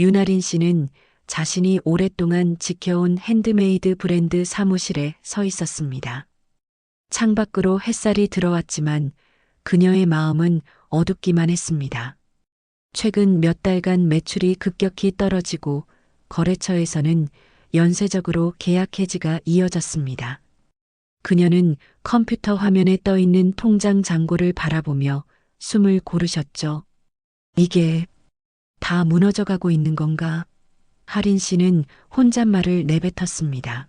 윤아린 씨는 자신이 오랫동안 지켜온 핸드메이드 브랜드 사무실에 서 있었습니다. 창밖으로 햇살이 들어왔지만 그녀의 마음은 어둡기만 했습니다. 최근 몇 달간 매출이 급격히 떨어지고 거래처에서는 연쇄적으로 계약 해지가 이어졌습니다. 그녀는 컴퓨터 화면에 떠 있는 통장 잔고를 바라보며 숨을 고르셨죠. 이게 다 무너져 가고 있는 건가? 하린 씨는 혼잣말을 내뱉었습니다.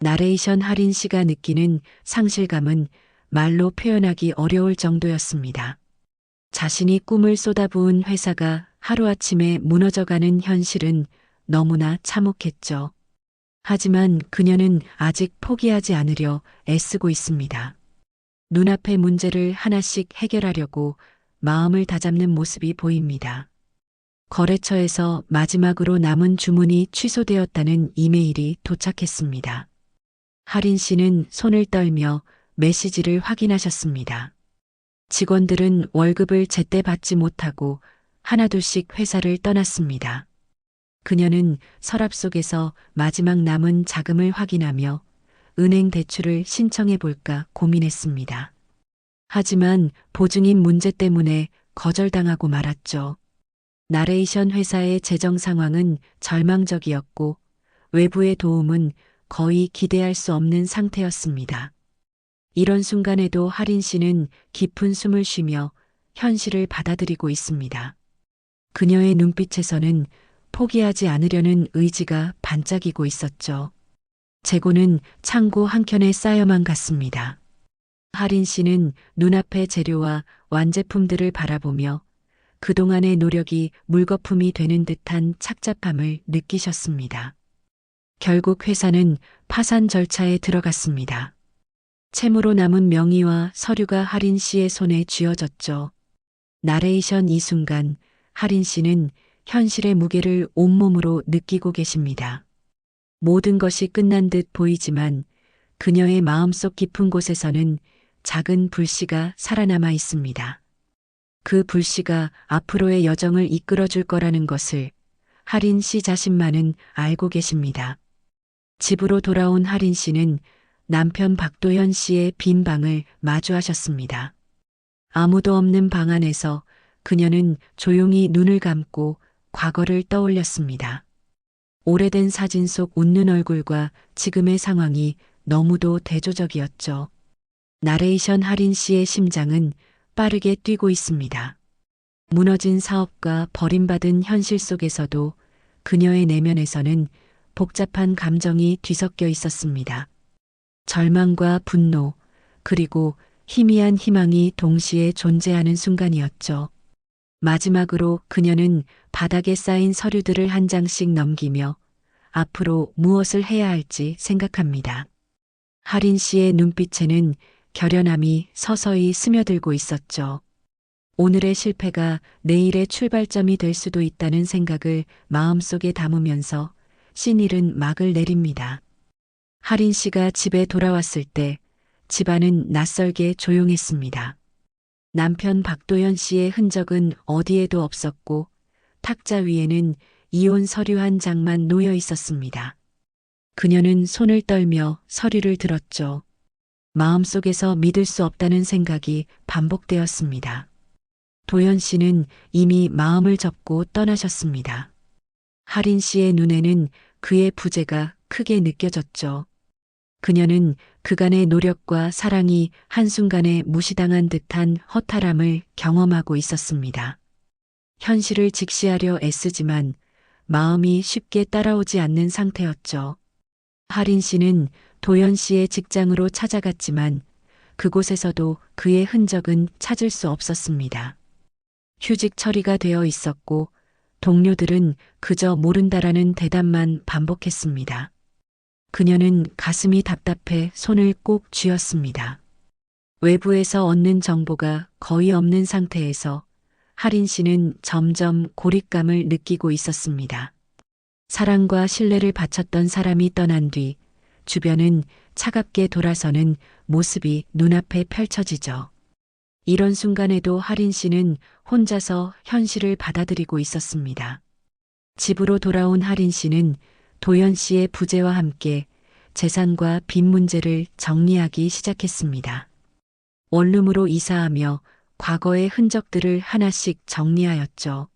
나레이션 하린 씨가 느끼는 상실감은 말로 표현하기 어려울 정도였습니다. 자신이 꿈을 쏟아부은 회사가 하루아침에 무너져가는 현실은 너무나 참혹했죠. 하지만 그녀는 아직 포기하지 않으려 애쓰고 있습니다. 눈앞의 문제를 하나씩 해결하려고 마음을 다잡는 모습이 보입니다. 거래처에서 마지막으로 남은 주문이 취소되었다는 이메일이 도착했습니다. 하린 씨는 손을 떨며 메시지를 확인하셨습니다. 직원들은 월급을 제때 받지 못하고 하나둘씩 회사를 떠났습니다. 그녀는 서랍 속에서 마지막 남은 자금을 확인하며 은행 대출을 신청해 볼까 고민했습니다. 하지만 보증인 문제 때문에 거절당하고 말았죠. 나레이션 회사의 재정 상황은 절망적이었고 외부의 도움은 거의 기대할 수 없는 상태였습니다. 이런 순간에도 하린 씨는 깊은 숨을 쉬며 현실을 받아들이고 있습니다. 그녀의 눈빛에서는 포기하지 않으려는 의지가 반짝이고 있었죠. 재고는 창고 한켠에 쌓여만 갔습니다. 하린 씨는 눈앞의 재료와 완제품들을 바라보며 그동안의 노력이 물거품이 되는 듯한 착잡함을 느끼셨습니다. 결국 회사는 파산 절차에 들어갔습니다. 채무로 남은 명의와 서류가 하린 씨의 손에 쥐어졌죠. 나레이션 이 순간 하린 씨는 현실의 무게를 온몸으로 느끼고 계십니다. 모든 것이 끝난 듯 보이지만 그녀의 마음속 깊은 곳에서는 작은 불씨가 살아남아 있습니다. 그 불씨가 앞으로의 여정을 이끌어 줄 거라는 것을 하린 씨 자신만은 알고 계십니다. 집으로 돌아온 하린 씨는 남편 박도현 씨의 빈 방을 마주하셨습니다. 아무도 없는 방 안에서 그녀는 조용히 눈을 감고 과거를 떠올렸습니다. 오래된 사진 속 웃는 얼굴과 지금의 상황이 너무도 대조적이었죠. 나레이션 하린 씨의 심장은 빠르게 뛰고 있습니다. 무너진 사업과 버림받은 현실 속에서도 그녀의 내면에서는 복잡한 감정이 뒤섞여 있었습니다. 절망과 분노, 그리고 희미한 희망이 동시에 존재하는 순간이었죠. 마지막으로 그녀는 바닥에 쌓인 서류들을 한 장씩 넘기며 앞으로 무엇을 해야 할지 생각합니다. 하린 씨의 눈빛에는 결연함이 서서히 스며들고 있었죠. 오늘의 실패가 내일의 출발점이 될 수도 있다는 생각을 마음속에 담으면서 신일은 막을 내립니다. 하린 씨가 집에 돌아왔을 때 집안은 낯설게 조용했습니다. 남편 박도현 씨의 흔적은 어디에도 없었고 탁자 위에는 이혼 서류 한 장만 놓여 있었습니다. 그녀는 손을 떨며 서류를 들었죠. 마음속에서 믿을 수 없다는 생각이 반복되었습니다. 도현 씨는 이미 마음을 접고 떠나셨습니다. 하린 씨의 눈에는 그의 부재가 크게 느껴졌죠. 그녀는 그간의 노력과 사랑이 한순간에 무시당한 듯한 허탈함을 경험하고 있었습니다. 현실을 직시하려 애쓰지만 마음이 쉽게 따라오지 않는 상태였죠. 하린 씨는 도연 씨의 직장으로 찾아갔지만 그곳에서도 그의 흔적은 찾을 수 없었습니다. 휴직 처리가 되어 있었고 동료들은 그저 모른다라는 대답만 반복했습니다. 그녀는 가슴이 답답해 손을 꼭 쥐었습니다. 외부에서 얻는 정보가 거의 없는 상태에서 하린 씨는 점점 고립감을 느끼고 있었습니다. 사랑과 신뢰를 바쳤던 사람이 떠난 뒤 주변은 차갑게 돌아서는 모습이 눈앞에 펼쳐지죠. 이런 순간에도 하린 씨는 혼자서 현실을 받아들이고 있었습니다. 집으로 돌아온 하린 씨는 도연 씨의 부재와 함께 재산과 빚 문제를 정리하기 시작했습니다. 원룸으로 이사하며 과거의 흔적들을 하나씩 정리하였죠.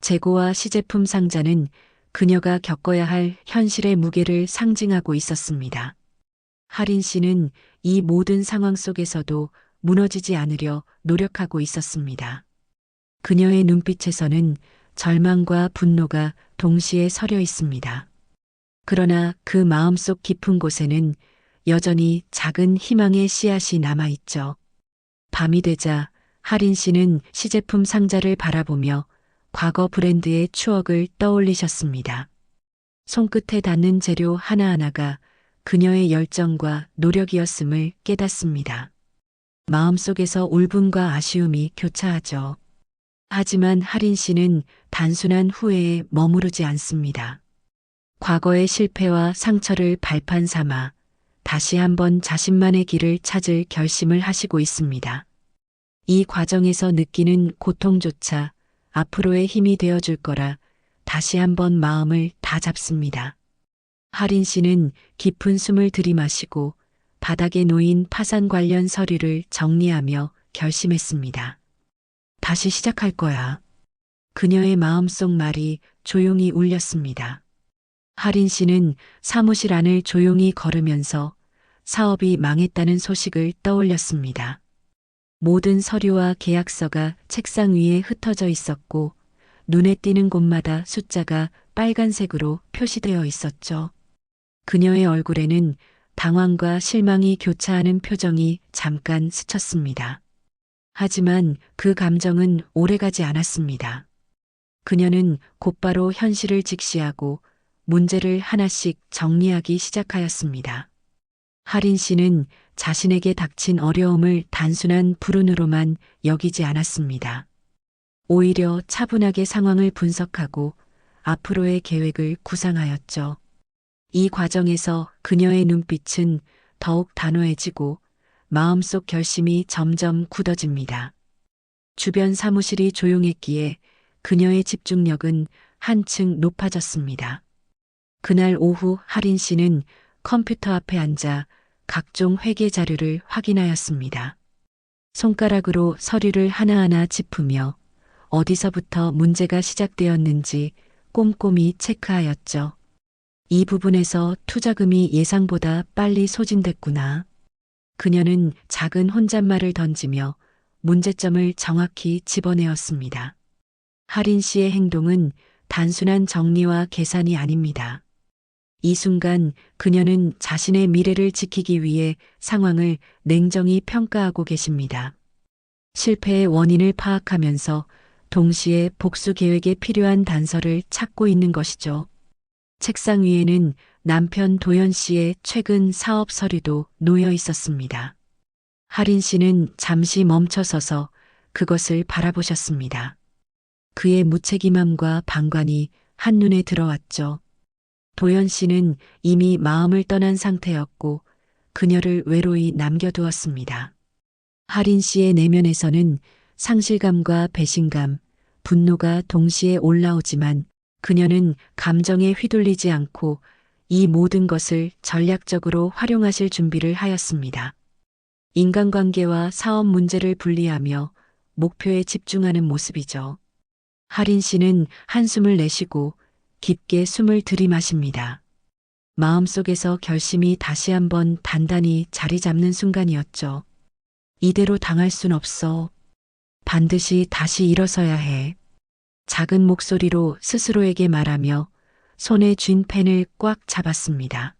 재고와 시제품 상자는 그녀가 겪어야 할 현실의 무게를 상징하고 있었습니다. 하린 씨는 이 모든 상황 속에서도 무너지지 않으려 노력하고 있었습니다. 그녀의 눈빛에서는 절망과 분노가 동시에 서려 있습니다. 그러나 그 마음속 깊은 곳에는 여전히 작은 희망의 씨앗이 남아 있죠. 밤이 되자 하린 씨는 시제품 상자를 바라보며 과거 브랜드의 추억을 떠올리셨습니다. 손끝에 닿는 재료 하나하나가 그녀의 열정과 노력이었음을 깨닫습니다. 마음속에서 울분과 아쉬움이 교차하죠. 하지만 하린 씨는 단순한 후회에 머무르지 않습니다. 과거의 실패와 상처를 발판 삼아 다시 한번 자신만의 길을 찾을 결심을 하시고 있습니다. 이 과정에서 느끼는 고통조차 앞으로의 힘이 되어 줄 거라 다시 한번 마음을 다 잡습니다. 하린 씨는 깊은 숨을 들이마시고 바닥에 놓인 파산 관련 서류를 정리하며 결심했습니다. 다시 시작할 거야. 그녀의 마음속 말이 조용히 울렸습니다. 하린 씨는 사무실 안을 조용히 걸으면서 사업이 망했다는 소식을 떠올렸습니다. 모든 서류와 계약서가 책상 위에 흩어져 있었고 눈에 띄는 곳마다 숫자가 빨간색으로 표시되어 있었죠. 그녀의 얼굴에는 당황과 실망이 교차하는 표정이 잠깐 스쳤습니다. 하지만 그 감정은 오래가지 않았습니다. 그녀는 곧바로 현실을 직시하고 문제를 하나씩 정리하기 시작하였습니다. 하린 씨는 자신에게 닥친 어려움을 단순한 불운으로만 여기지 않았습니다. 오히려 차분하게 상황을 분석하고 앞으로의 계획을 구상하였죠. 이 과정에서 그녀의 눈빛은 더욱 단호해지고 마음속 결심이 점점 굳어집니다. 주변 사무실이 조용했기에 그녀의 집중력은 한층 높아졌습니다. 그날 오후 하린 씨는 컴퓨터 앞에 앉아 각종 회계 자료를 확인하였습니다. 손가락으로 서류를 하나하나 짚으며 어디서부터 문제가 시작되었는지 꼼꼼히 체크하였죠. 이 부분에서 투자금이 예상보다 빨리 소진됐구나. 그녀는 작은 혼잣말을 던지며 문제점을 정확히 집어내었습니다. 하린 씨의 행동은 단순한 정리와 계산이 아닙니다. 이 순간 그녀는 자신의 미래를 지키기 위해 상황을 냉정히 평가하고 계십니다. 실패의 원인을 파악하면서 동시에 복수 계획에 필요한 단서를 찾고 있는 것이죠. 책상 위에는 남편 도현 씨의 최근 사업 서류도 놓여 있었습니다. 하린 씨는 잠시 멈춰서서 그것을 바라보셨습니다. 그의 무책임함과 방관이 한눈에 들어왔죠. 도연 씨는 이미 마음을 떠난 상태였고 그녀를 외로이 남겨두었습니다. 하린 씨의 내면에서는 상실감과 배신감, 분노가 동시에 올라오지만 그녀는 감정에 휘둘리지 않고 이 모든 것을 전략적으로 활용하실 준비를 하였습니다. 인간관계와 사업 문제를 분리하며 목표에 집중하는 모습이죠. 하린 씨는 한숨을 내쉬고 깊게 숨을 들이마십니다. 마음속에서 결심이 다시 한번 단단히 자리 잡는 순간이었죠. 이대로 당할 순 없어. 반드시 다시 일어서야 해. 작은 목소리로 스스로에게 말하며 손에 쥔 펜을 꽉 잡았습니다.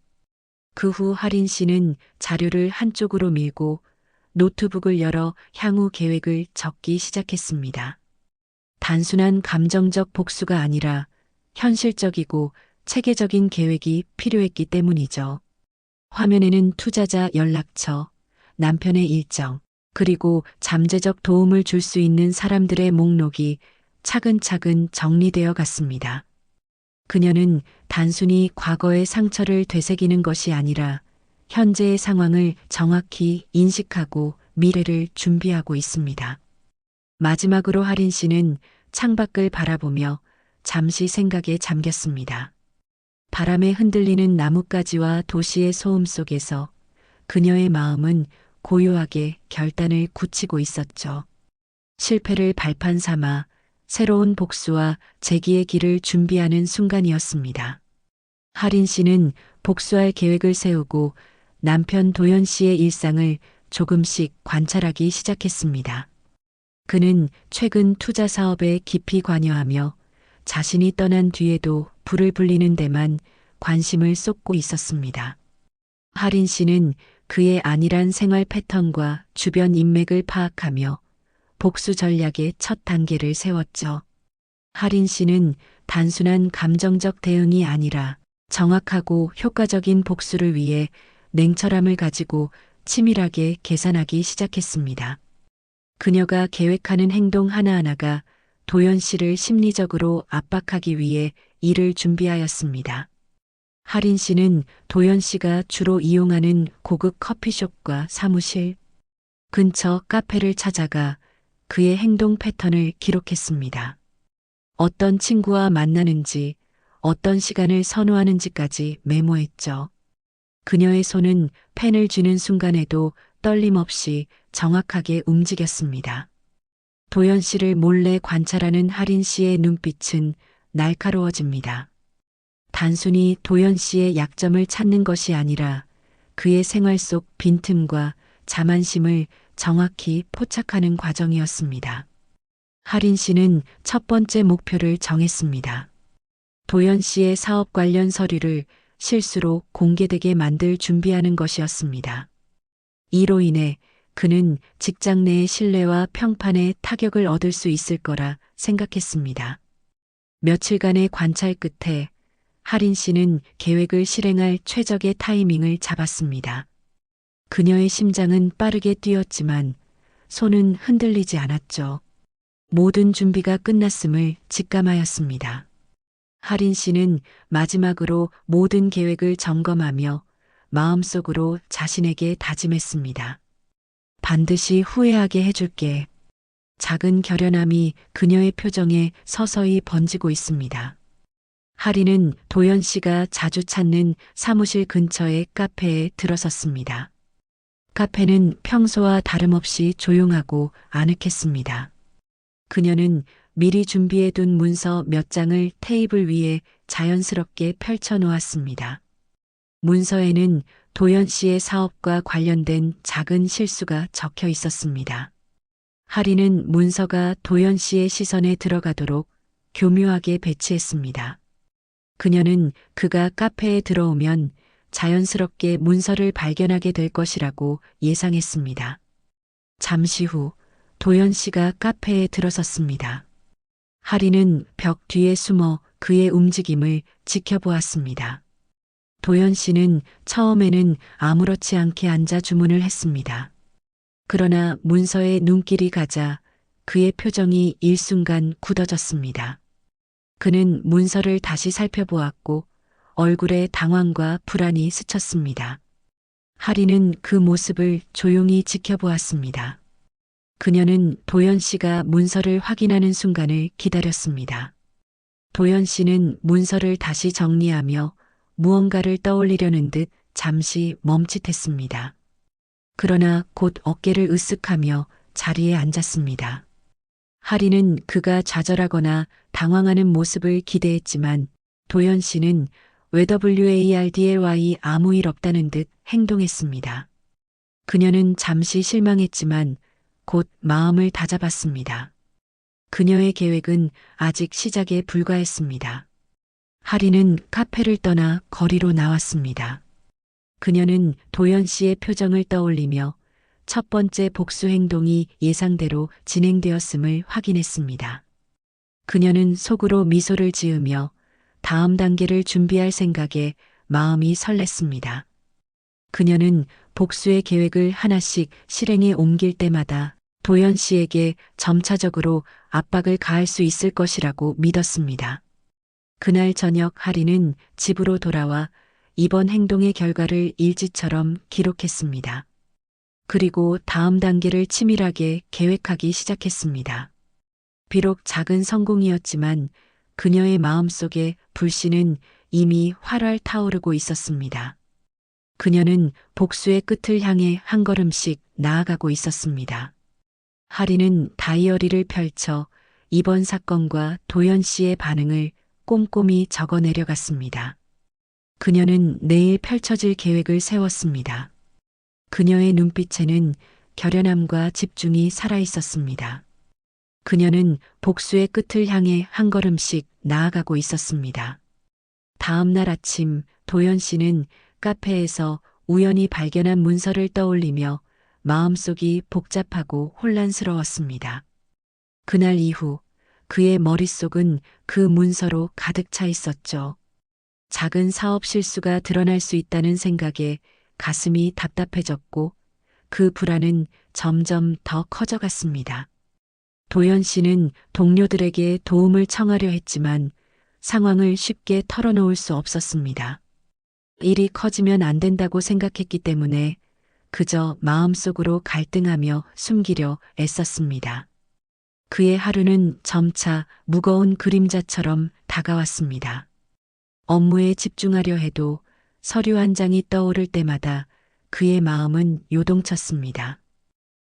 그후 하린 씨는 자료를 한쪽으로 밀고 노트북을 열어 향후 계획을 적기 시작했습니다. 단순한 감정적 복수가 아니라 현실적이고 체계적인 계획이 필요했기 때문이죠. 화면에는 투자자 연락처, 남편의 일정, 그리고 잠재적 도움을 줄 수 있는 사람들의 목록이 차근차근 정리되어 갔습니다. 그녀는 단순히 과거의 상처를 되새기는 것이 아니라 현재의 상황을 정확히 인식하고 미래를 준비하고 있습니다. 마지막으로 하린 씨는 창밖을 바라보며 잠시 생각에 잠겼습니다. 바람에 흔들리는 나뭇가지와 도시의 소음 속에서 그녀의 마음은 고요하게 결단을 굳히고 있었죠. 실패를 발판 삼아 새로운 복수와 재기의 길을 준비하는 순간이었습니다. 하린 씨는 복수할 계획을 세우고 남편 도현 씨의 일상을 조금씩 관찰하기 시작했습니다. 그는 최근 투자 사업에 깊이 관여하며 자신이 떠난 뒤에도 불을 불리는 데만 관심을 쏟고 있었습니다. 하린 씨는 그의 안일한 생활 패턴과 주변 인맥을 파악하며 복수 전략의 첫 단계를 세웠죠. 하린 씨는 단순한 감정적 대응이 아니라 정확하고 효과적인 복수를 위해 냉철함을 가지고 치밀하게 계산하기 시작했습니다. 그녀가 계획하는 행동 하나하나가 도연 씨를 심리적으로 압박하기 위해 일을 준비하였습니다. 하린 씨는 도연 씨가 주로 이용하는 고급 커피숍과 사무실, 근처 카페를 찾아가 그의 행동 패턴을 기록했습니다. 어떤 친구와 만나는지, 어떤 시간을 선호하는지까지 메모했죠. 그녀의 손은 펜을 쥐는 순간에도 떨림없이 정확하게 움직였습니다. 도연 씨를 몰래 관찰하는 하린 씨의 눈빛은 날카로워집니다. 단순히 도연 씨의 약점을 찾는 것이 아니라 그의 생활 속 빈틈과 자만심을 정확히 포착하는 과정이었습니다. 하린 씨는 첫 번째 목표를 정했습니다. 도연 씨의 사업 관련 서류를 실수로 공개되게 만들 준비하는 것이었습니다. 이로 인해 그는 직장 내의 신뢰와 평판에 타격을 얻을 수 있을 거라 생각했습니다. 며칠간의 관찰 끝에 하린 씨는 계획을 실행할 최적의 타이밍을 잡았습니다. 그녀의 심장은 빠르게 뛰었지만 손은 흔들리지 않았죠. 모든 준비가 끝났음을 직감하였습니다. 하린 씨는 마지막으로 모든 계획을 점검하며 마음속으로 자신에게 다짐했습니다. 반드시 후회하게 해줄게. 작은 결연함이 그녀의 표정에 서서히 번지고 있습니다. 하리는 도연 씨가 자주 찾는 사무실 근처의 카페에 들어섰습니다. 카페는 평소와 다름없이 조용하고 아늑했습니다. 그녀는 미리 준비해둔 문서 몇 장을 테이블 위에 자연스럽게 펼쳐 놓았습니다. 문서에는 도연 씨의 사업과 관련된 작은 실수가 적혀 있었습니다. 하리는 문서가 도연 씨의 시선에 들어가도록 교묘하게 배치했습니다. 그녀는 그가 카페에 들어오면 자연스럽게 문서를 발견하게 될 것이라고 예상했습니다. 잠시 후 도연 씨가 카페에 들어섰습니다. 하리는 벽 뒤에 숨어 그의 움직임을 지켜보았습니다. 도연 씨는 처음에는 아무렇지 않게 앉아 주문을 했습니다. 그러나 문서에 눈길이 가자 그의 표정이 일순간 굳어졌습니다. 그는 문서를 다시 살펴보았고 얼굴에 당황과 불안이 스쳤습니다. 하리는 그 모습을 조용히 지켜보았습니다. 그녀는 도연 씨가 문서를 확인하는 순간을 기다렸습니다. 도연 씨는 문서를 다시 정리하며 무언가를 떠올리려는 듯 잠시 멈칫했습니다. 그러나 곧 어깨를 으쓱하며 자리에 앉았습니다. 하리는 그가 좌절하거나 당황하는 모습을 기대했지만 도연 씨는 WARDLY 아무 일 없다는 듯 행동했습니다. 그녀는 잠시 실망했지만 곧 마음을 다잡았습니다. 그녀의 계획은 아직 시작에 불과했습니다. 하리는 카페를 떠나 거리로 나왔습니다. 그녀는 도연 씨의 표정을 떠올리며 첫 번째 복수 행동이 예상대로 진행되었음을 확인했습니다. 그녀는 속으로 미소를 지으며 다음 단계를 준비할 생각에 마음이 설렜습니다. 그녀는 복수의 계획을 하나씩 실행에 옮길 때마다 도연 씨에게 점차적으로 압박을 가할 수 있을 것이라고 믿었습니다. 그날 저녁 하리는 집으로 돌아와 이번 행동의 결과를 일지처럼 기록했습니다. 그리고 다음 단계를 치밀하게 계획하기 시작했습니다. 비록 작은 성공이었지만 그녀의 마음속에 불씨는 이미 활활 타오르고 있었습니다. 그녀는 복수의 끝을 향해 한 걸음씩 나아가고 있었습니다. 하리는 다이어리를 펼쳐 이번 사건과 도연 씨의 반응을 꼼꼼히 적어 내려갔습니다. 그녀는 내일 펼쳐질 계획을 세웠습니다. 그녀의 눈빛에는 결연함과 집중이 살아 있었습니다. 그녀는 복수의 끝을 향해 한 걸음씩 나아가고 있었습니다. 다음 날 아침 도연 씨는 카페에서 우연히 발견한 문서를 떠올리며 마음속이 복잡하고 혼란스러웠습니다. 그날 이후 그의 머릿속은 그 문서로 가득 차 있었죠. 작은 사업 실수가 드러날 수 있다는 생각에 가슴이 답답해졌고 그 불안은 점점 더 커져갔습니다. 도연 씨는 동료들에게 도움을 청하려 했지만 상황을 쉽게 털어놓을 수 없었습니다. 일이 커지면 안 된다고 생각했기 때문에 그저 마음속으로 갈등하며 숨기려 애썼습니다. 그의 하루는 점차 무거운 그림자처럼 다가왔습니다. 업무에 집중하려 해도 서류 한 장이 떠오를 때마다 그의 마음은 요동쳤습니다.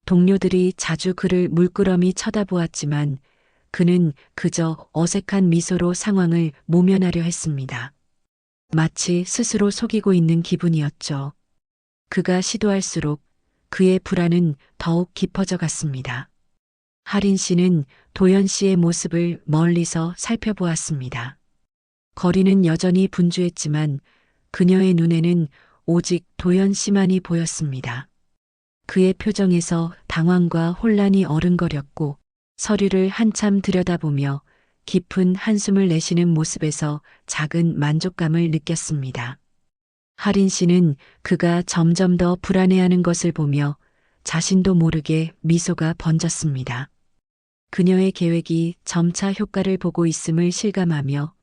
동료들이 자주 그를 물끄러미 쳐다보았지만 그는 그저 어색한 미소로 상황을 모면하려 했습니다. 마치 스스로 속이고 있는 기분이었죠. 그가 시도할수록 그의 불안은 더욱 깊어져 갔습니다. 하린 씨는 도연 씨의 모습을 멀리서 살펴보았습니다. 거리는 여전히 분주했지만 그녀의 눈에는 오직 도연 씨만이 보였습니다. 그의 표정에서 당황과 혼란이 어른거렸고 서류를 한참 들여다보며 깊은 한숨을 내쉬는 모습에서 작은 만족감을 느꼈습니다. 하린 씨는 그가 점점 더 불안해하는 것을 보며 자신도 모르게 미소가 번졌습니다. 그녀의 계획이 점차 효과를 보고 있음을 실감하며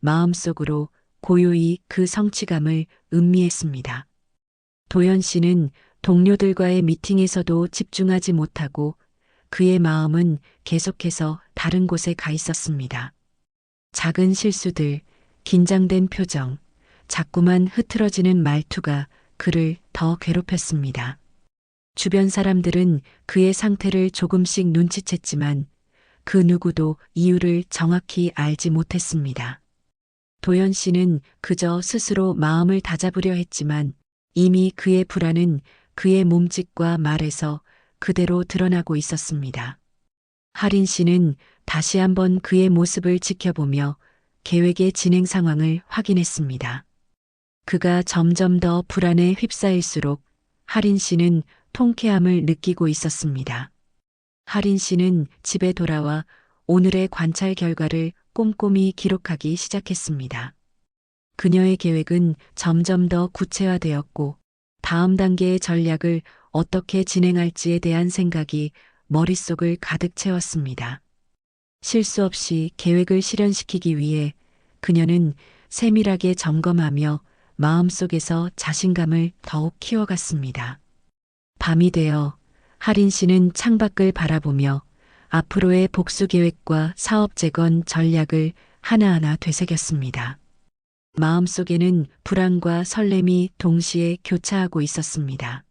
마음속으로 고요히 그 성취감을 음미했습니다. 도연 씨는 동료들과의 미팅에서도 집중하지 못하고 그의 마음은 계속해서 다른 곳에 가 있었습니다. 작은 실수들, 긴장된 표정, 자꾸만 흐트러지는 말투가 그를 더 괴롭혔습니다. 주변 사람들은 그의 상태를 조금씩 눈치챘지만 그 누구도 이유를 정확히 알지 못했습니다. 도연 씨는 그저 스스로 마음을 다잡으려 했지만 이미 그의 불안은 그의 몸짓과 말에서 그대로 드러나고 있었습니다. 하린 씨는 다시 한번 그의 모습을 지켜보며 계획의 진행 상황을 확인했습니다. 그가 점점 더 불안에 휩싸일수록 하린 씨는 통쾌함을 느끼고 있었습니다. 하린 씨는 집에 돌아와 오늘의 관찰 결과를 꼼꼼히 기록하기 시작했습니다. 그녀의 계획은 점점 더 구체화되었고 다음 단계의 전략을 어떻게 진행할지에 대한 생각이 머릿속을 가득 채웠습니다. 실수 없이 계획을 실현시키기 위해 그녀는 세밀하게 점검하며 마음속에서 자신감을 더욱 키워갔습니다. 밤이 되어 하린 씨는 창밖을 바라보며 앞으로의 복수 계획과 사업 재건 전략을 하나하나 되새겼습니다. 마음속에는 불안과 설렘이 동시에 교차하고 있었습니다.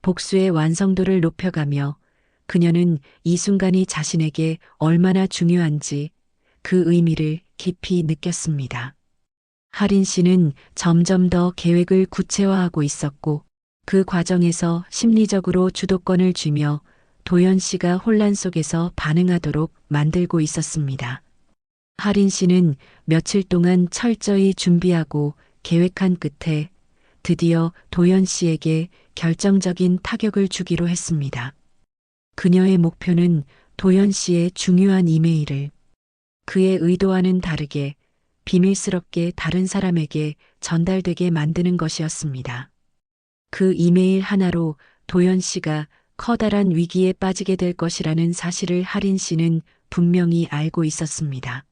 복수의 완성도를 높여가며 그녀는 이 순간이 자신에게 얼마나 중요한지 그 의미를 깊이 느꼈습니다. 하린 씨는 점점 더 계획을 구체화하고 있었고 그 과정에서 심리적으로 주도권을 쥐며 도연 씨가 혼란 속에서 반응하도록 만들고 있었습니다. 하린 씨는 며칠 동안 철저히 준비하고 계획한 끝에 드디어 도연 씨에게 결정적인 타격을 주기로 했습니다. 그녀의 목표는 도연 씨의 중요한 이메일을 그의 의도와는 다르게 비밀스럽게 다른 사람에게 전달되게 만드는 것이었습니다. 그 이메일 하나로 도연 씨가 커다란 위기에 빠지게 될 것이라는 사실을 하린 씨는 분명히 알고 있었습니다.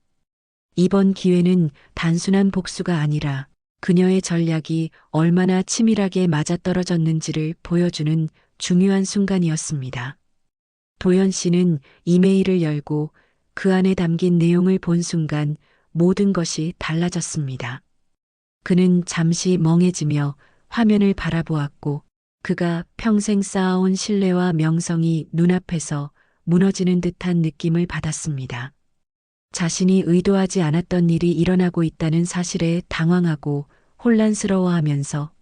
이번 기회는 단순한 복수가 아니라 그녀의 전략이 얼마나 치밀하게 맞아떨어졌는지를 보여주는 중요한 순간이었습니다. 도연 씨는 이메일을 열고 그 안에 담긴 내용을 본 순간 모든 것이 달라졌습니다. 그는 잠시 멍해지며 화면을 바라보았고 그가 평생 쌓아온 신뢰와 명성이 눈앞에서 무너지는 듯한 느낌을 받았습니다. 자신이 의도하지 않았던 일이 일어나고 있다는 사실에 당황하고 혼란스러워하면서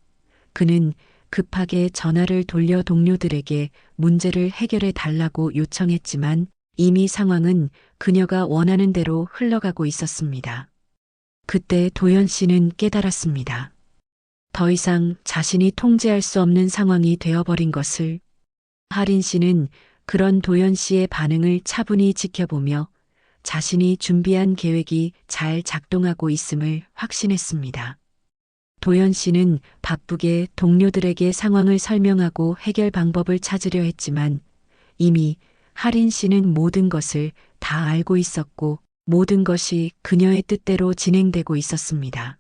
그는 급하게 전화를 돌려 동료들에게 문제를 해결해 달라고 요청했지만 이미 상황은 그녀가 원하는 대로 흘러가고 있었습니다. 그때 도연 씨는 깨달았습니다. 더 이상 자신이 통제할 수 없는 상황이 되어버린 것을 하린 씨는 그런 도연 씨의 반응을 차분히 지켜보며 자신이 준비한 계획이 잘 작동하고 있음을 확신했습니다. 도연 씨는 바쁘게 동료들에게 상황을 설명하고 해결 방법을 찾으려 했지만 이미 하린 씨는 모든 것을 다 알고 있었고 모든 것이 그녀의 뜻대로 진행되고 있었습니다.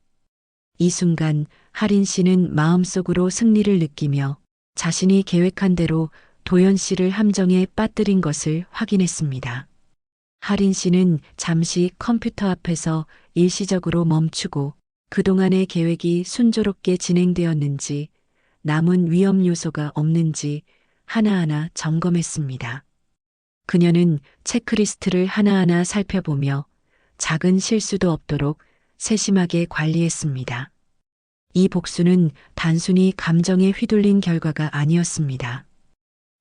이 순간 하린 씨는 마음속으로 승리를 느끼며 자신이 계획한 대로 도연 씨를 함정에 빠뜨린 것을 확인했습니다. 하린 씨는 잠시 컴퓨터 앞에서 일시적으로 멈추고 그동안의 계획이 순조롭게 진행되었는지 남은 위험 요소가 없는지 하나하나 점검했습니다. 그녀는 체크리스트를 하나하나 살펴보며 작은 실수도 없도록 세심하게 관리했습니다. 이 복수는 단순히 감정에 휘둘린 결과가 아니었습니다.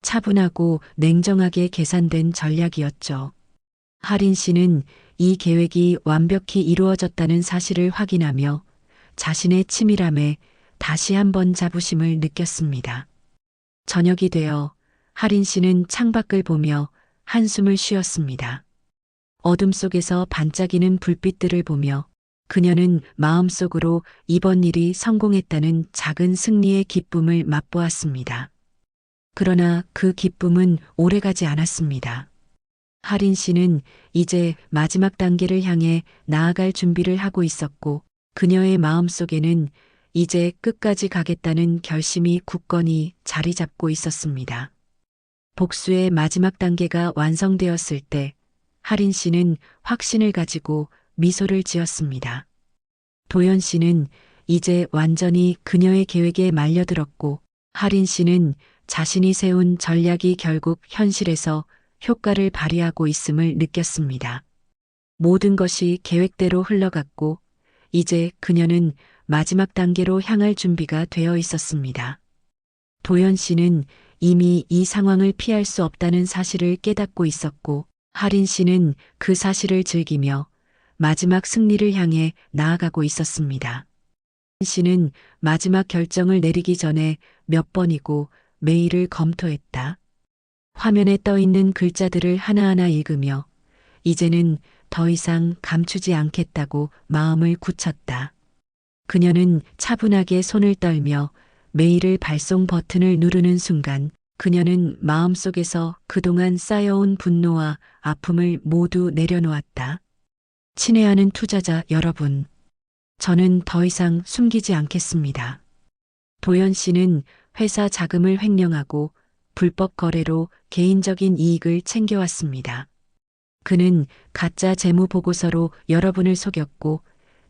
차분하고 냉정하게 계산된 전략이었죠. 하린 씨는 이 계획이 완벽히 이루어졌다는 사실을 확인하며 자신의 치밀함에 다시 한번 자부심을 느꼈습니다. 저녁이 되어 하린 씨는 창밖을 보며 한숨을 쉬었습니다. 어둠 속에서 반짝이는 불빛들을 보며 그녀는 마음속으로 이번 일이 성공했다는 작은 승리의 기쁨을 맛보았습니다. 그러나 그 기쁨은 오래가지 않았습니다. 하린 씨는 이제 마지막 단계를 향해 나아갈 준비를 하고 있었고 그녀의 마음속에는 이제 끝까지 가겠다는 결심이 굳건히 자리 잡고 있었습니다. 복수의 마지막 단계가 완성되었을 때 하린 씨는 확신을 가지고 미소를 지었습니다. 도연 씨는 이제 완전히 그녀의 계획에 말려들었고 하린 씨는 자신이 세운 전략이 결국 현실에서 효과를 발휘하고 있음을 느꼈습니다. 모든 것이 계획대로 흘러갔고 이제 그녀는 마지막 단계로 향할 준비가 되어 있었습니다. 도연 씨는 이미 이 상황을 피할 수 없다는 사실을 깨닫고 있었고 하린 씨는 그 사실을 즐기며 마지막 승리를 향해 나아가고 있었습니다. 씨는 마지막 결정을 내리기 전에 몇 번이고 메일을 검토했다. 화면에 떠 있는 글자들을 하나하나 읽으며 이제는 더 이상 감추지 않겠다고 마음을 굳혔다. 그녀는 차분하게 손을 떨며 메일을 발송 버튼을 누르는 순간 그녀는 마음속에서 그동안 쌓여온 분노와 아픔을 모두 내려놓았다. 친애하는 투자자 여러분, 저는 더 이상 숨기지 않겠습니다. 도연 씨는 회사 자금을 횡령하고 불법 거래로 개인적인 이익을 챙겨왔습니다. 그는 가짜 재무 보고서로 여러분을 속였고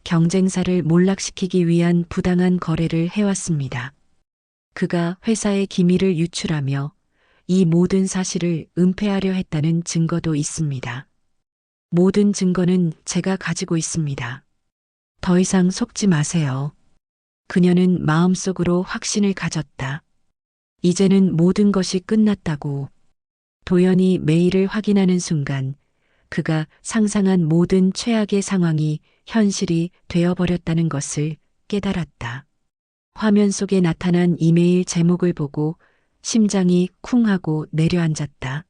경쟁사를 몰락시키기 위한 부당한 거래를 해왔습니다. 그가 회사의 기밀을 유출하며 이 모든 사실을 은폐하려 했다는 증거도 있습니다. 모든 증거는 제가 가지고 있습니다. 더 이상 속지 마세요. 그녀는 마음속으로 확신을 가졌다. 이제는 모든 것이 끝났다고. 도연이 메일을 확인하는 순간 그가 상상한 모든 최악의 상황이 현실이 되어버렸다는 것을 깨달았다. 화면 속에 나타난 이메일 제목을 보고 심장이 쿵 하고 내려앉았다.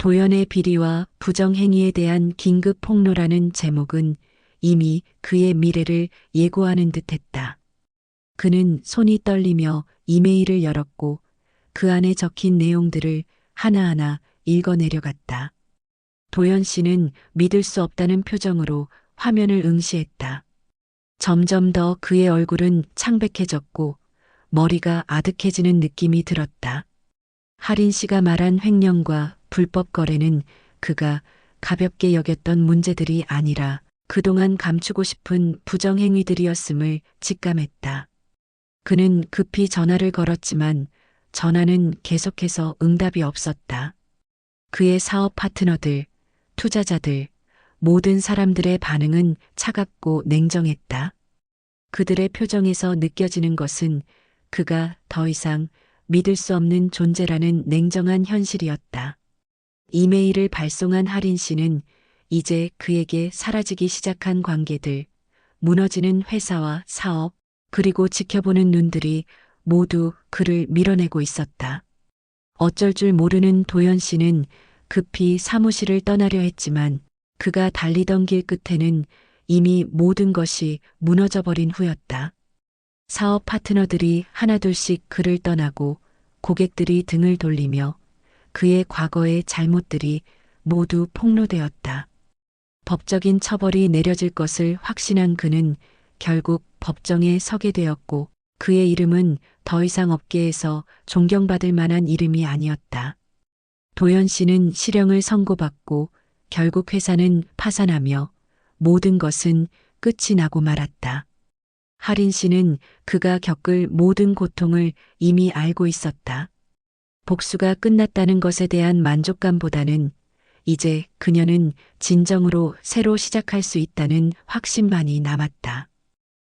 도연의 비리와 부정행위에 대한 긴급 폭로라는 제목은 이미 그의 미래를 예고하는 듯 했다. 그는 손이 떨리며 이메일을 열었고 그 안에 적힌 내용들을 하나하나 읽어 내려갔다. 도연 씨는 믿을 수 없다는 표정으로 화면을 응시했다. 점점 더 그의 얼굴은 창백해졌고 머리가 아득해지는 느낌이 들었다. 하린 씨가 말한 횡령과 불법 거래는 그가 가볍게 여겼던 문제들이 아니라 그동안 감추고 싶은 부정행위들이었음을 직감했다. 그는 급히 전화를 걸었지만 전화는 계속해서 응답이 없었다. 그의 사업 파트너들, 투자자들, 모든 사람들의 반응은 차갑고 냉정했다. 그들의 표정에서 느껴지는 것은 그가 더 이상 믿을 수 없는 존재라는 냉정한 현실이었다. 이메일을 발송한 하린 씨는 이제 그에게 사라지기 시작한 관계들, 무너지는 회사와 사업, 그리고 지켜보는 눈들이 모두 그를 밀어내고 있었다. 어쩔 줄 모르는 도연 씨는 급히 사무실을 떠나려 했지만 그가 달리던 길 끝에는 이미 모든 것이 무너져 버린 후였다. 사업 파트너들이 하나둘씩 그를 떠나고 고객들이 등을 돌리며 그의 과거의 잘못들이 모두 폭로되었다. 법적인 처벌이 내려질 것을 확신한 그는 결국 법정에 서게 되었고 그의 이름은 더 이상 업계에서 존경받을 만한 이름이 아니었다. 도연 씨는 실형을 선고받고 결국 회사는 파산하며 모든 것은 끝이 나고 말았다. 하린 씨는 그가 겪을 모든 고통을 이미 알고 있었다. 복수가 끝났다는 것에 대한 만족감보다는 이제 그녀는 진정으로 새로 시작할 수 있다는 확신만이 남았다.